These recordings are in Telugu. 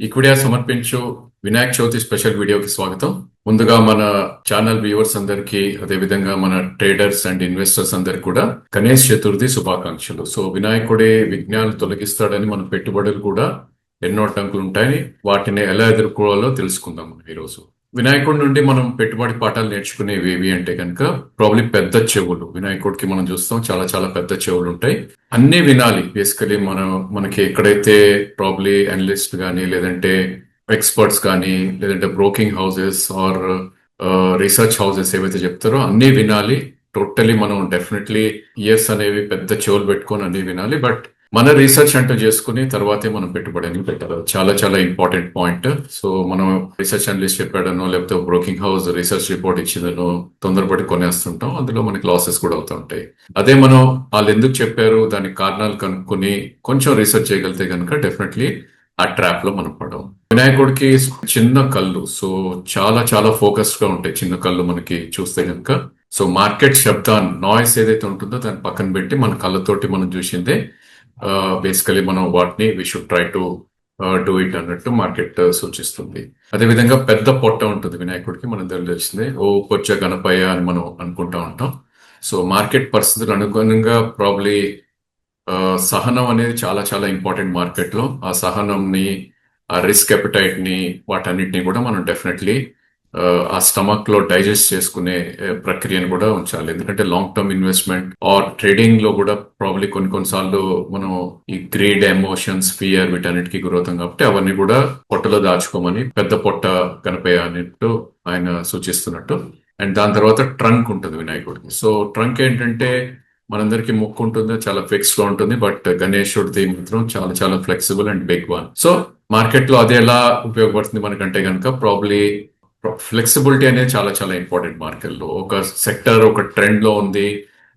ఈక్విడియా సమర్పించు వినాయక చవితి స్పెషల్ వీడియోకి స్వాగతం. ముందుగా మన ఛానల్ వ్యూవర్స్ అందరికి అదేవిధంగా మన ట్రేడర్స్ అండ్ ఇన్వెస్టర్స్ అందరికి కూడా గణేష్ చతుర్థి శుభాకాంక్షలు. సో వినాయకుడే విఘ్నాలు తొలగిస్తాడని మన పెట్టుబడులు కూడా ఎన్నో అడ్డంకులు ఉంటాయని వాటిని ఎలా ఎదుర్కోవాలో తెలుసుకుందాం మనం ఈరోజు. వినాయకుడి నుండి మనం పెట్టుబడి పాఠాలు నేర్చుకునేవి ఏవి అంటే కనుక ప్రాబ్లీ పెద్ద చెవులు. వినాయకుడికి మనం చూస్తాం చాలా చాలా పెద్ద చెవులు ఉంటాయి. అన్ని వినాలి. బేసికలీ మనం మనకి ఎక్కడైతే ప్రాబ్లీ అనలిస్ట్ కానీ లేదంటే ఎక్స్పర్ట్స్ కానీ లేదంటే broking houses or research houses ఏవైతే చెప్తారో అన్ని వినాలి. టోటలీ మనం డెఫినెట్లీ ఇయర్స్ అనేవి పెద్ద చెవులు పెట్టుకొని అన్ని వినాలి. బట్ మన రీసెర్చ్ అంటూ చేసుకుని తర్వాతే మనం పెట్టుబడి పెట్టాలి. చాలా చాలా ఇంపార్టెంట్ పాయింట్ సో మనం రీసెర్చ్ అనలిస్ట్ చెప్పాడనో లేకపోతే బ్రోకింగ్ హౌస్ రీసెర్చ్ రిపోర్ట్ ఇచ్చిందనో తొందరపడి కొనేస్తుంటాం. అందులో మనకి లాసెస్ కూడా అవుతుంటాయి అదే మనం వాళ్ళు ఎందుకు చెప్పారు దానికి కారణాలు కనుక్కొని కొంచెం రీసెర్చ్ చేయగలిగితే కనుక డెఫినెట్లీ ఆ ట్రాప్లో మనం పడవు వినాయకుడికి చిన్న కళ్ళు సో చాలా చాలా ఫోకస్డ్గా ఉంటాయి చిన్న కళ్ళు మనకి చూస్తే కనుక. సో మార్కెట్ శబ్దాన్ని నాయిస్ ఏదైతే ఉంటుందో దాన్ని పక్కన పెట్టి మన కళ్ళతోటి మనం చూసిందే Uh, బేసికలీ మనం వాటిని we should try to do it అన్నట్టు మార్కెట్ uh, సూచిస్తుంది. అదేవిధంగా పెద్ద పొట్ట ఉంటుంది వినాయకుడికి మనం తెలిసిందే ఓ పొచ్చ గణపయ్య అని మనం అనుకుంటా ఉంటాం. సో మార్కెట్ పరిస్థితులు అనుగుణంగా ప్రాబ్లీ uh, సహనం అనేది చాలా చాలా ఇంపార్టెంట్ మార్కెట్లో ఆ సహనంని ఆ రిస్క్ ఎపిటైట్ని వాటన్నిటిని కూడా మనం డెఫినెట్లీ ఆ స్టమక్లో డైజెస్ట్ చేసుకునే ప్రక్రియను కూడా ఉంచాలి. ఎందుకంటే లాంగ్ టర్మ్ ఇన్వెస్ట్మెంట్ ఆర్ ట్రేడింగ్లో కూడా ప్రాబ్లీ కొన్ని కొన్నిసార్లు మనం ఈ గ్రేడ్ ఎమోషన్స్ ఫియర్ వీటన్నిటికీ గురవుతాం కాబట్టి అవన్నీ కూడా పొట్టలో దాచుకోమని పెద్ద పొట్ట కనిపే అన్నట్టు ఆయన సూచిస్తున్నట్టు. అండ్ దాని తర్వాత ట్రంక్ ఉంటుంది వినాయకుడికి సో ట్రంక్ ఏంటంటే మనందరికి ముక్కు ఉంటుంది చాలా ఫిక్స్గా ఉంటుంది బట్ గణేశుడిది మాత్రం చాలా చాలా flexible and big one so మార్కెట్లో అది ఎలా ఉపయోగపడుతుంది మనకంటే కనుక ప్రాబ్లీ ఫ్లెక్సిబిలిటీ అనేది చాలా చాలా ఇంపార్టెంట్ మార్కెట్లో ఒక సెక్టర్ ఒక ట్రెండ్లో ఉంది.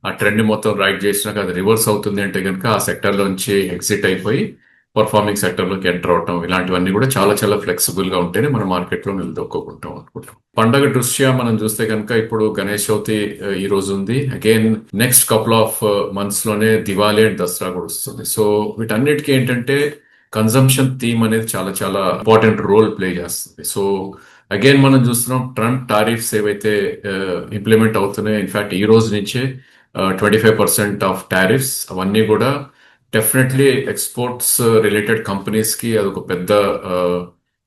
ఆ ట్రెండ్ మొత్తం రైట్ చేసినాక అది రివర్స్ అవుతుంది అంటే కనుక ఆ సెక్టర్లోంచి ఎగ్జిట్ అయిపోయి పర్ఫార్మింగ్ సెక్టర్లోకి ఎంటర్ అవటం ఇలాంటివన్నీ కూడా చాలా చాలా ఫ్లెక్సిబుల్గా ఉంటేనే మన మార్కెట్లో నిలదొక్కుంటాం అనుకుంటాం. పండగ దృష్ట్యా మనం చూస్తే కనుక ఇప్పుడు గణేష్ చవితి ఈ రోజు ఉంది. అగైన్ నెక్స్ట్ కపుల్ ఆఫ్ మంత్స్లోనే దివాళీ అండ్ దసరా కూడా వస్తుంది. సో వీటన్నిటికీ ఏంటంటే కన్సంప్షన్ థీమ్ అనేది చాలా చాలా ఇంపార్టెంట్ రోల్ ప్లే చేస్తుంది. సో అగైన్ మనం చూస్తున్నాం ట్రంప్ టారిఫ్స్ ఏవైతే uh, ఇంప్లిమెంట్ అవుతున్నాయో ఇన్ఫ్యాక్ట్ ఈ రోజు నుంచే twenty five percent of tariffs అవన్నీ కూడా డెఫినెట్లీ ఎక్స్పోర్ట్స్ రిలేటెడ్ కంపెనీస్కి అదొక పెద్ద uh,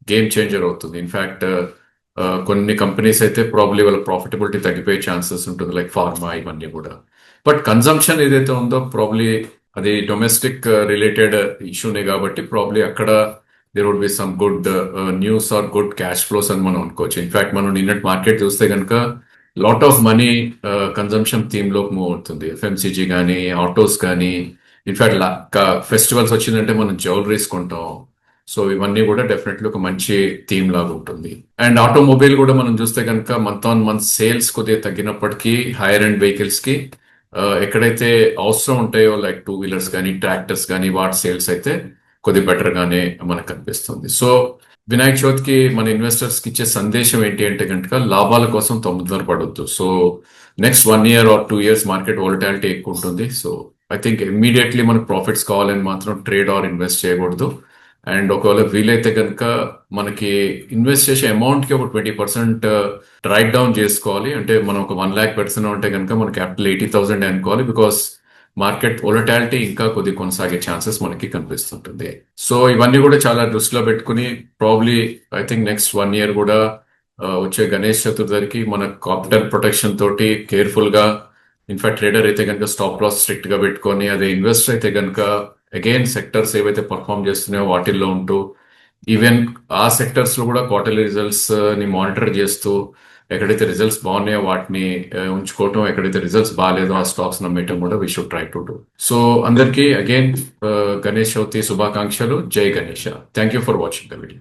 గేమ్ చేంజర్ అవుతుంది. ఇన్ఫాక్ట్ uh, కొన్ని కంపెనీస్ అయితే ప్రాబ్లీ వాళ్ళ ప్రాఫిటబిలిటీ తగ్గిపోయే ఛాన్సెస్ ఉంటుంది లైక్ ఫార్మా ఇవన్నీ కూడా. బట్ కన్సంప్షన్ ఏదైతే ఉందో ప్రాబ్లీ అది డొమెస్టిక్ రిలేటెడ్ ఇష్యూనే కాబట్టి ప్రాబ్లీ అక్కడ there would be some good news or good cash flows అని మనం అనుకోవచ్చు. ఇన్ఫాక్ట్ మనం నిన్నటి మార్కెట్ చూస్తే కనుక లాట్ ఆఫ్ మనీ కన్జంప్షన్ థీమ్లోకి మూవ్ అవుతుంది. ఎఫ్ఎంసీజీ కానీ ఆటోస్ కానీ ఇన్ఫాక్ట్ ఫెస్టివల్స్ వచ్చిందంటే మనం జ్యువెలరీస్ కొంటాం. సో ఇవన్నీ కూడా డెఫినెట్లీ ఒక మంచి థీమ్ లాగా ఉంటుంది. అండ్ ఆటోమొబైల్ కూడా మనం చూస్తే కనుక మంత్ ఆన్ మంత్ సేల్స్ కొద్దిగా తగ్గినప్పటికీ హైయర్ అండ్ వెహికల్స్కి uh, ఎక్కడైతే అవసరం ఉంటాయో లైక్ టూ వీలర్స్ కానీ ట్రాక్టర్స్ కానీ వాటి సేల్స్ అయితే కొద్ది బెటర్గానే మనకు కనిపిస్తుంది సో వినాయక చవితికి మన ఇన్వెస్టర్స్కి ఇచ్చే సందేశం ఏంటి అంటే కనుక లాభాల కోసం తొమ్మిదిన్నర పడవద్దు so next one year or two years market volatility ఎక్కువ ఉంటుంది. సో ఐ థింక్ ఇమ్మీడియట్లీ మనకు ప్రాఫిట్స్ కావాలని మాత్రం ట్రేడ్ ఆర్ ఇన్వెస్ట్ చేయకూడదు. అండ్ ఒకవేళ వీలైతే కనుక మనకి ఇన్వెస్ట్ చేసే అమౌంట్కి ఒక ట్వంటీ పర్సెంట్ రైట్ డౌన్ చేసుకోవాలి. అంటే మనం ఒక వన్ ల్యాక్ పెడుతున్నాం అంటే కనుక మన క్యాపిటల్ ఎయిటీ థౌసండ్ అనుకోవాలి. బికాస్ మార్కెట్ ఒలటాలిటీ ఇంకా కొద్ది కొనసాగే ఛాన్సెస్ మనకి కనిపిస్తుంటుంది. సో ఇవన్నీ కూడా చాలా దృష్టిలో పెట్టుకుని probably I think next one year కూడా వచ్చే గణేష్ చతుర్థికి మన కాపిటల్ ప్రొటెక్షన్ తోటి కేర్ఫుల్గా ఇన్ఫాక్ట్ ట్రేడర్ అయితే కనుక స్టాప్ లాస్ స్ట్రిక్ట్గా పెట్టుకొని అదే ఇన్వెస్టర్ అయితే కనుక అగైన్ సెక్టర్స్ ఏవైతే పర్ఫామ్ చేస్తున్నాయో వాటిల్లో ఉంటూ ఈవెన్ ఆ సెక్టర్స్లో కూడా క్వార్టర్లీ రిజల్ట్స్ని మానిటర్ చేస్తూ ఎక్కడైతే రిజల్ట్స్ బాగున్నాయో వాటిని ఉంచుకోవటం ఎక్కడైతే రిజల్ట్స్ బాగాలేదో ఆ స్టాక్స్ నమ్మేయటం కూడా we should try to do so అందరికీ అగైన్ గణేష్ చవితి శుభాకాంక్షలు. జై Ganesha. Thank you for watching the video